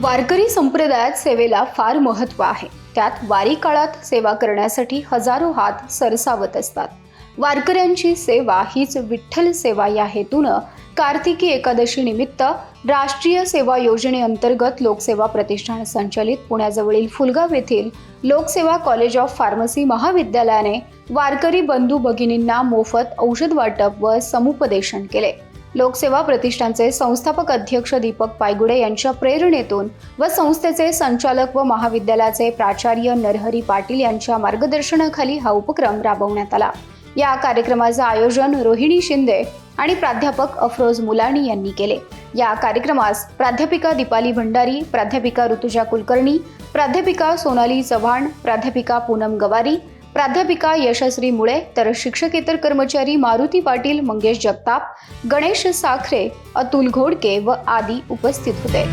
वारकरी संप्रदायात सेवेला फार महत्त्व आहे. त्यात वारी काळात सेवा करण्यासाठी हजारो हात सरसावत असतात. वारकऱ्यांची सेवा हीच विठ्ठल सेवा या हेतूनं कार्तिकी एकादशी निमित्त राष्ट्रीय सेवा योजनेअंतर्गत लोकसेवा प्रतिष्ठान संचालित पुण्याजवळील फुलगाव येथील लोकसेवा कॉलेज ऑफ फार्मसी महाविद्यालयाने वारकरी बंधू भगिनींना मोफत औषध वाटप व समुपदेशन केले. लोकसेवा प्रतिष्ठानचे संस्थापक अध्यक्ष दीपक पायगुडे यांच्या प्रेरणेतून व संस्थेचे संचालक व महाविद्यालयाचे प्राचार्य नरहरी पाटील यांच्या मार्गदर्शनाखाली हा उपक्रम राबवण्यात आला. या कार्यक्रमाचं आयोजन रोहिणी शिंदे आणि प्राध्यापक अफरोज मुलाणी यांनी केले. या कार्यक्रमास प्राध्यापिका दीपाली भंडारी प्राध्यापिका ऋतुजा कुलकर्णी प्राध्यापिका सोनाली चव्हाण प्राध्यापिका पूनम गवारी प्राध्यापिका यशश्री मुळे तर शिक्षकेतर कर्मचारी मारुती पाटील मंगेश जगताप गणेश साखरे अतुल घोडके व आदी उपस्थित होते.